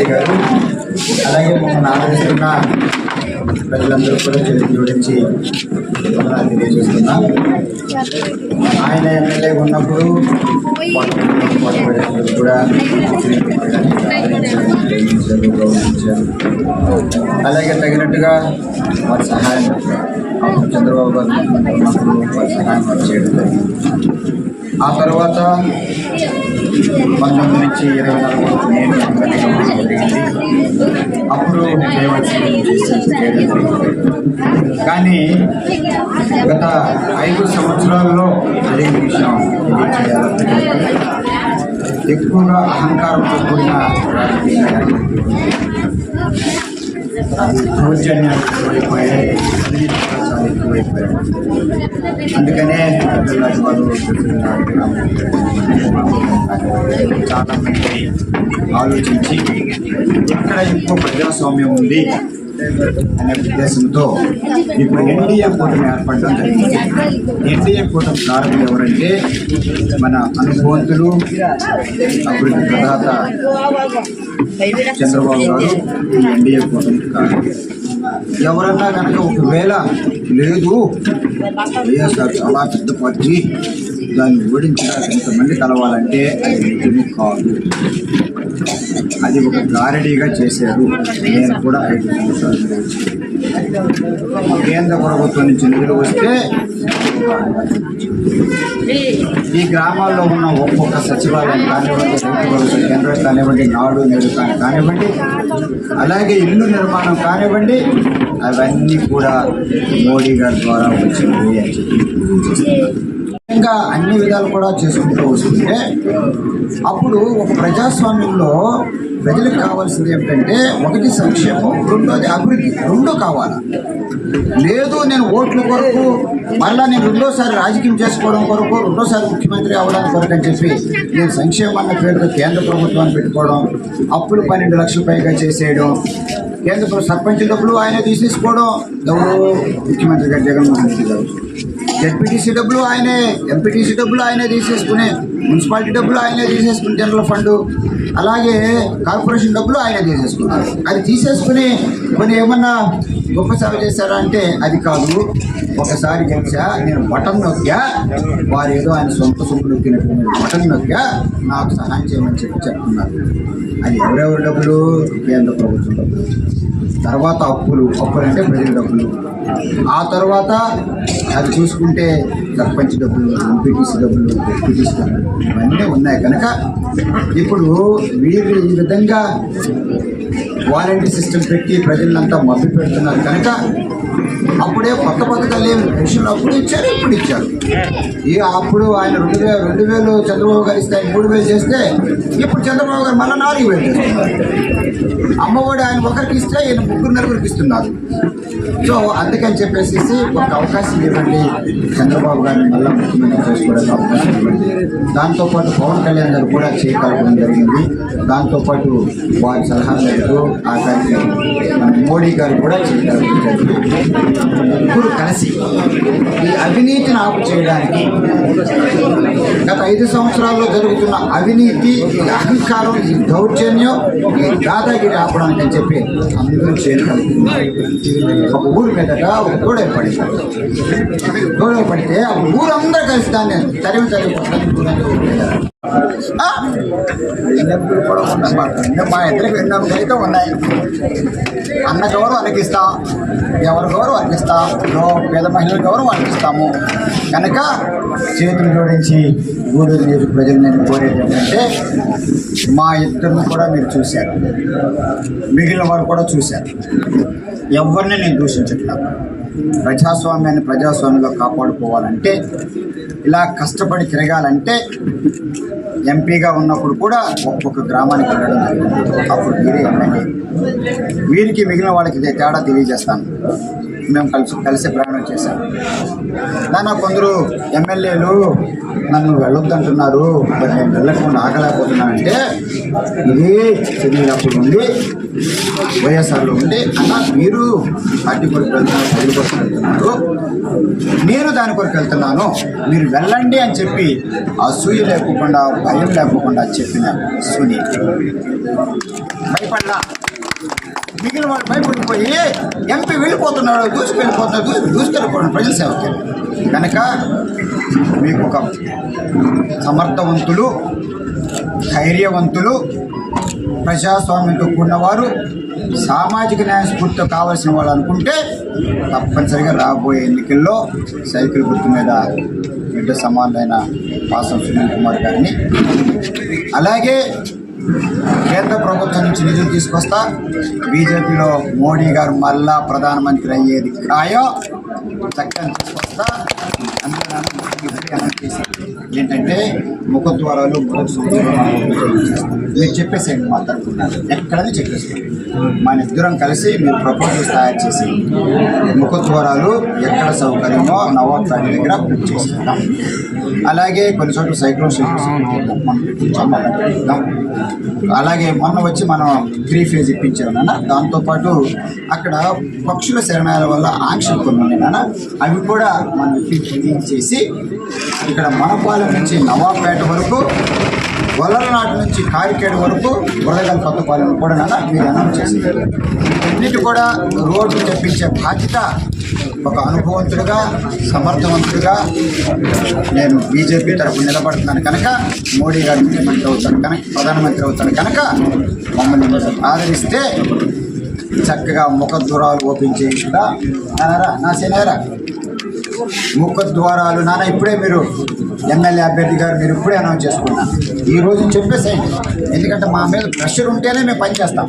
Incharge గారు అలాగే మమ్మల్ని ఆదరిస్తున్న ప్రజలందరూ కూడా చేతులు జోడించి తెలియజేస్తున్నా ఆయన ఎమ్మెల్యే ఉన్నప్పుడు కూడా గౌరవించారు. అలాగే తగినట్టుగా వారి సహాయం చంద్రబాబు గారు వారి సహాయం చేయడం జరిగింది ఆ తర్వాత పంతొమ్మిది నుంచి ఇరవై నాలుగు నేను అప్పుడు కానీ గత ఐదు సంవత్సరాల్లో అదే విషయం ఎక్కువగా అహంకారంతో కూడిన రాజకీయాలు. దౌర్జన్యాలు ఎక్కువైపోయాయి అందుకనే పిల్లలు వాళ్ళు చాలా మంది ఆలోచించి ఎక్కడ ఎక్కువ ప్రజాస్వామ్యం ఉంది అనే ఉద్దేశంతో ఇప్పుడు ఎన్డీఏ కూటమి ఏర్పడడం జరిగింది. ఎన్డీఏ కూటమి కారణం ఎవరంటే మన అనుభవంతులు అభివృద్ధి ప్రదాత చంద్రబాబు గారు ఈ ఎన్డీఏ కూటమికి కారణం. ఎవరన్నా కనుక ఒకవేళ లేదు. వైఎస్ఆర్ చాలా పెద్ద పార్టీ దాన్ని ఓడించడానికి ఇంతమంది కలవాలంటే అది నిజమే కాదు. అది ఒక గారడీగా చేశారు. నేను కూడా ఐదు సంవత్సరాలు. కేంద్ర ప్రభుత్వం నుంచి నిధులు వస్తే ఈ గ్రామాల్లో ఉన్న ఒక్కొక్క సచివాలయం కానివ్వండి రైతు భరోసా కేంద్రం కానివ్వండి నాడు నేడు కానివ్వండి అలాగే ఇల్లు నిర్మాణం కానివ్వండి అవన్నీ కూడా మోడీ గారి ద్వారా వచ్చింది అని చెప్పి ఇంకా అన్ని విధాలు కూడా చేసుకుంటూ వస్తుంటే అప్పుడు ఒక ప్రజాస్వామ్యంలో ప్రజలకు కావాల్సింది ఏమిటంటే ఒకటి సంక్షేమం రెండోది అభివృద్ధి రెండు కావాలి? లేదు నేను ఓట్ల కొరకు మళ్ళా నేను రెండోసారి రాజకీయం చేసుకోవడం కొరకు రెండోసారి ముఖ్యమంత్రి అవ్వడానికి కొరకు అని చెప్పి నేను సంక్షేమాన్న పేరుతో కేంద్ర ప్రభుత్వాన్ని పెట్టుకోవడం అప్పులు పన్నెండు లక్షల పైగా చేసేయడం కేంద్ర సర్పంచ్ డబ్బులు ఆయన తీసేసుకోవడం ఎవరు ముఖ్యమంత్రి గారు జగన్మోహన్ రెడ్డి గారు. జడ్పీటీసీ డబ్బులు ఆయనే ఎంపీటీసీ డబ్బులు ఆయనే తీసేసుకునే మున్సిపాలిటీ డబ్బులు ఆయనే తీసేసుకుని జనరల్ ఫండ్ అలాగే కార్పొరేషన్ డబ్బులు ఆయనే తీసేసుకున్నారు. అది తీసేసుకుని కొన్ని ఏమన్నా గొప్ప సేవ చేశారా అంటే అది కాదు. ఒకసారి గెలిచా నేను బటన్ నొక్కా వారు ఏదో ఆయన సొంత సొమ్ము నొక్కినట్టు బటన్ నొక్కా నాకు సహాయం చేయమని చెప్పి చెప్తున్నారు. అది ఎవరెవరి డబ్బులు? కేంద్ర ప్రభుత్వం డబ్బులు. తర్వాత అప్పులు. అప్పులు అంటే ప్రజల డబ్బులు. ఆ తర్వాత అది చూసుకుంటే సర్పంచ్ డబ్బులు ఎంపీటీసీ డబ్బులు డిప్యూటీసీ డబ్బులు ఇవన్నీ ఉన్నాయి కనుక ఇప్పుడు వీరు ఈ విధంగా వాలంటీ సిస్టమ్ పెట్టి ప్రజలంతా మభ్య పెడుతున్నారు. కనుక అప్పుడే కొత్త పథకాలు ఏమి పెన్షన్లు అప్పుడు ఇచ్చారు ఇప్పుడు ఇచ్చారు. ఈ అప్పుడు ఆయన రెండు వేలు రెండు వేలు చంద్రబాబు గారు ఇస్తే మూడు వేలు చేస్తే ఇప్పుడు చంద్రబాబు గారు మళ్ళీ నాలుగు వేలు చేస్తున్నారు. అమ్మఒడి ఆయన ఒకరికి ఇస్తే ఈయన ముగ్గురు నలుగురికి ఇస్తున్నారు. సో అందుకని చెప్పేసి ఒక అవకాశం ఇవ్వండి. చంద్రబాబు గారిని మళ్ళీ ముఖ్యమంత్రి చేసుకోవడానికి అవకాశం ఇవ్వండి. దాంతోపాటు పవన్ కళ్యాణ్ గారు కూడా చేయగలగడం జరిగింది. దాంతోపాటు వారి సలహా మేరకు ఆ కార్యక్రమం మోడీ గారు కూడా చేయగలగడం జరిగింది. ముగ్గురు కలిసి ఈ అవినీతిని ఆపు చేయడానికి గత ఐదు సంవత్సరాల్లో జరుగుతున్న అవినీతి ఈ అహంకారం ఈ దౌర్జన్యం ఈ దాదాగిరి ఆపడానికి అని చెప్పి అందరూ చేయగలుగుతున్నారు ఒక ఊరి మీదట ఒక గోడ పడింది. గోడ పడితే ఆ ఊరందరూ కలిసి దాన్ని తరిమి తరిమి మా ఇద్దరికి విన్నప్పుడు అయితే ఉన్నాయి. అన్న గౌరవం అనిపిస్తా ఎవరి గౌరవం అనిపిస్తాం పేద మహిళలకు గౌరవం అనిపిస్తాము కనుక చేతులు జోడించి గూడూరు నియోజక ప్రజలు నేను కోరేది ఏంటంటే మా ఇద్దరిని కూడా మీరు చూశారు. మిగిలిన వారు కూడా చూశారు. ఎవరిని నేను దూషించట్లేదు ప్రజాస్వామ్యాన్ని ప్రజాస్వామ్యంలో కాపాడుకోవాలంటే ఇలా కష్టపడి తిరగాలంటే ఎంపీగా ఉన్నప్పుడు కూడా ఒక్కొక్క గ్రామానికి వెళ్ళడం జరిగింది. అప్పుడు మీరే ఎమ్మెల్యే. వీరికి మిగిలిన వాళ్ళకి తేడా తెలియజేస్తాను. మేము కలిసి కలిసి ప్రయాణం చేశాం. నాన్న కొందరు ఎమ్మెల్యేలు నన్ను వెళ్ళొద్దంటున్నారు మరి నేను వెళ్ళకుండా ఆగలేకపోతున్నానంటే ఇది తెలియనప్పుడు నుండి వైఎస్ఆర్లో ఉండి అన్న మీరు పార్టీ కొరకు వెళ్తున్నారు ప్రజల కొరకు వెళ్తున్నారు నేను దాని కొరకు వెళ్తున్నాను మీరు వెళ్ళండి అని చెప్పి అసూయ లేకుండా భయం లేకుండా చెప్పిన సుని భయపడ్డా మిగిలిన వాళ్ళు భయపడిపోయి ఎంపీ వెళ్ళిపోతున్నాడు దూసుకెళ్ళిపోతున్నాడు దూసు దూసుకెళ్ళిపోవడం ప్రజల సేవకి కనుక మీకు ఒక సమర్థవంతులు ధైర్యవంతులు ప్రజాస్వామ్యంతో కూడినవారు సామాజిక న్యాయ స్ఫూర్తితో కావాల్సిన వాళ్ళు అనుకుంటే తప్పనిసరిగా రాబోయే ఎన్నికల్లో సైకిల్ గుర్తు మీద బిడ్డ సమానమైన వాసం సునీల్ కుమార్ గారిని. అలాగే కేంద్ర ప్రభుత్వం నుంచి నిధులు తీసుకొస్తా. బీజేపీలో మోడీ గారు మళ్ళా ప్రధానమంత్రి అయ్యేది ఖాయం చక్కని తీసుకొస్తా. ఏంటంటే ముఖద్వారాలు మీరు చెప్పేసేయండి మా తరఫున ఎక్కడని చెప్పేసుకోండి మన ఇద్దరం కలిసి మీరు ప్రపోజల్స్ తయారు చేసి ముఖద్వారాలు ఎక్కడ సౌకర్యమో నవాబ్ దగ్గర బుక్ చేసుకుంటాం అలాగే కొన్ని చోట్ల సైక్లోన్ మనం. అలాగే మొన్న వచ్చి మనం త్రీ ఫేజ్ ఇప్పించాం నాన్న. దాంతోపాటు అక్కడ పక్షుల శరణాల వల్ల ఆంక్షలు కొన్ని ఉన్నాయి నాన్న. అవి కూడా మనం చేసి ఇక్కడ మనపాలెం నుంచి నవాబ్పేట వరకు వలలనాటి నుంచి కారికేడు వరకు వరదగల్ కొత్తపాలెం కూడా నాన్న మీరు అనౌన్స్ చేసింది అన్నిటి కూడా రోడ్డు తెప్పించే బాధ్యత ఒక అనుభవంతుడిగా సమర్థవంతుడిగా నేను బీజేపీ తరపు నిలబడుతున్నాను కనుక మోడీ గారు ముఖ్యమంత్రి అవుతాడు కనుక ప్రధానమంత్రి అవుతాడు కనుక మమ్మల్ని ఆదరిస్తే చక్కగా ముఖ దూరాలు ఓపెన్ చేయించుగా నా సేనారా ముఖద్వారాలు. నాన్న ఇప్పుడే మీరు ఎమ్మెల్యే అభ్యర్థి గారు మీరు ఇప్పుడే అనౌన్స్ చేసుకున్నా ఈ రోజు చెప్పేసేయండి. ఎందుకంటే మా మీద ప్రెషర్ ఉంటేనే మేము పనిచేస్తాం